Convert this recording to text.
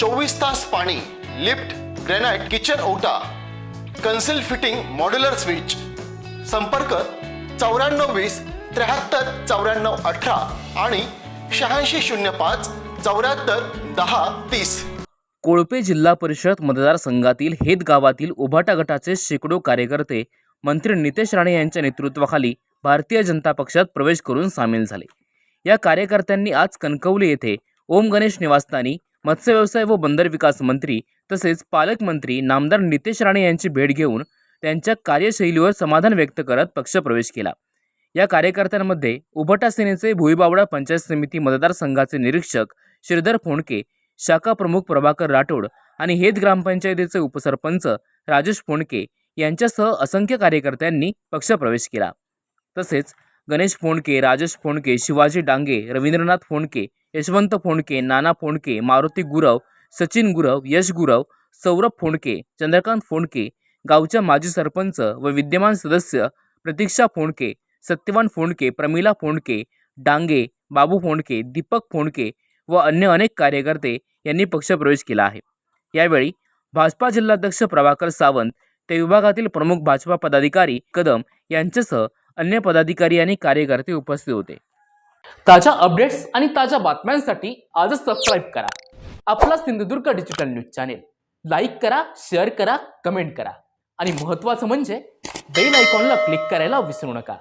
चोवीस तास पाणी लिफ्ट ग्रेनाइट किचन ओटा कन्सिल फिटिंग मॉड्युलर स्विच. संपर्क चौऱ्याण्णव वीस त्र्याहत्तर चौऱ्याण्णव अठरा आणि शहाऐंशी शून्य पाच चौऱ्याहत्तर दहा तीस. कोळपे जिल्हा परिषद मतदारसंघातील हेद गावातील उभाटा गटाचे शेकडो कार्यकर्ते मंत्री नितेश राणे यांच्या नेतृत्वाखाली भारतीय जनता पक्षात प्रवेश करून सामील झाले. या कार्यकर्त्यांनी आज कणकवली येथे ओम गणेश निवासस्थानी मत्स्य व्यवसाय व बंदर विकास मंत्री तसेच पालकमंत्री नामदार नितेश राणे यांची भेट घेऊन त्यांच्या कार्यशैलीवर समाधान व्यक्त करत पक्षप्रवेश केला. या कार्यकर्त्यांमध्ये उभटा सेनेचे भुईबावडा पंचायत समिती मतदारसंघाचे निरीक्षक श्रीधर फोंडके शाखा प्रमुख प्रभाकर राठोड आणि हेद ग्रामपंचायतीचे उपसरपंच राजेश फोंडके यांच्यासह असंख्य कार्यकर्त्यांनी पक्षप्रवेश केला. तसेच गणेश फोंडके राजेश फोंडके शिवाजी डांगे रवींद्रनाथ फोंडके यशवंत फोंडके नाना फोंडके मारुती गुरव सचिन गुरव यश गुरव सौरभ फोंडके चंद्रकांत फोंडके गावच्या माजी सरपंच व विद्यमान सदस्य प्रतीक्षा फोंडके सत्यवान फोंडके प्रमिला फोंडके डांगे बाबू फोंडके दीपक फोंडके व अन्य अनेक कार्यकर्ते यांनी पक्षप्रवेश केला आहे. यावेळी भाजपा जिल्हाध्यक्ष प्रभाकर सावंत ते विभागातील प्रमुख भाजपा पदाधिकारी कदम यांच्यासह अन्य पदाधिकारी आणि कार्यकर्ते उपस्थित होते. ताज्या अपडेट्स आणि ताज्या बातम्यांसाठी आजच सबस्क्राईब करा. आपला Sindhudurg digital news channel like करा शेअर करा कमेंट करा. आणि महत्त्वाचं म्हणजे बेल आयकॉनला क्लिक करायला विसरू नका.